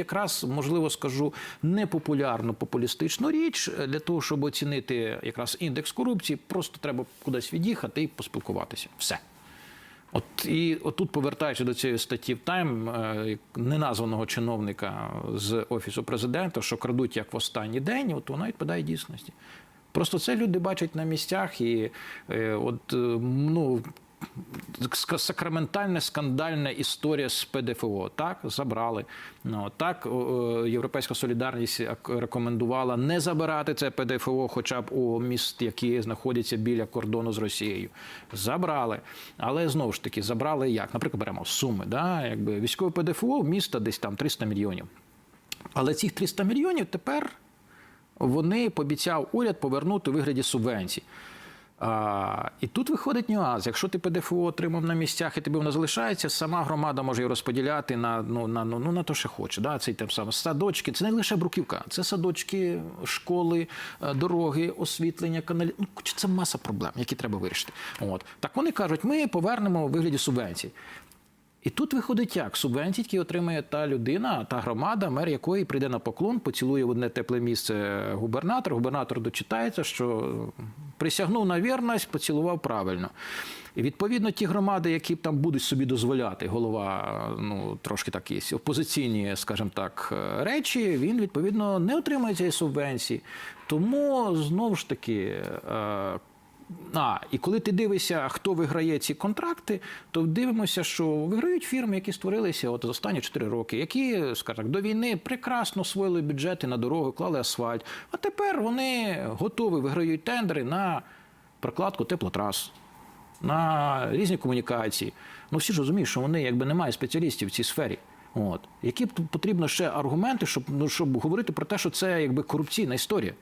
якраз можливо скажу непопулярну популістичну річ для того, щоб оцінити якраз індекс корупції. Просто треба кудись від'їхати і поспілкуватися. Все. От і отут, повертаючи до цієї статті в Тайм е, неназваного чиновника з офісу президента, що крадуть як в останній день, от вона відповідає дійсності. Просто це люди бачать на місцях, і е, от е, ну. Сакраментальна скандальна історія з ПДФО. Так, забрали. Ну, так, о, о, Європейська солідарність рекомендувала не забирати це ПДФО хоча б у міст, які знаходяться біля кордону з Росією. Забрали. Але знову ж таки, забрали як? Наприклад, беремо суми. Да? Якби військове ПДФО в міста десь там 300 мільйонів. Але цих 300 мільйонів тепер вони пообіцяв уряд повернути у вигляді субвенцій. А, і тут виходить нюанс. Якщо ти ПДФО отримав на місцях і тобі воно залишається, сама громада може його розподіляти на, ну, на, ну, ну, на то, що хоче. Да? Це там саме садочки, це не лише бруківка, це садочки, школи, е, дороги, освітлення, каналі. Ну, це маса проблем, які треба вирішити. От. Так вони кажуть, ми повернемо у вигляді субвенцій. І тут виходить як субвенції, які отримує та людина, та громада, мер якої прийде на поклон, поцілує в одне тепле місце губернатор. Губернатор дочитається, що присягнув на вірність, поцілував правильно. І відповідно ті громади, які там будуть собі дозволяти, голова ну трошки так є, опозиційні, скажімо так, речі, він відповідно не отримує цієї субвенції. Тому знову ж таки. А, і коли ти дивишся, хто виграє ці контракти, то дивимося, що виграють фірми, які створилися от за останні 4 роки, які, скажімо, до війни прекрасно освоїли бюджети на дороги, клали асфальт. А тепер вони готові виграють тендери на прокладку теплотрас, на різні комунікації. Ну всі ж розуміють, що вони якби немає спеціалістів в цій сфері. От які потрібно ще аргументи, щоб ну щоб говорити про те, що це якби корупційна історія.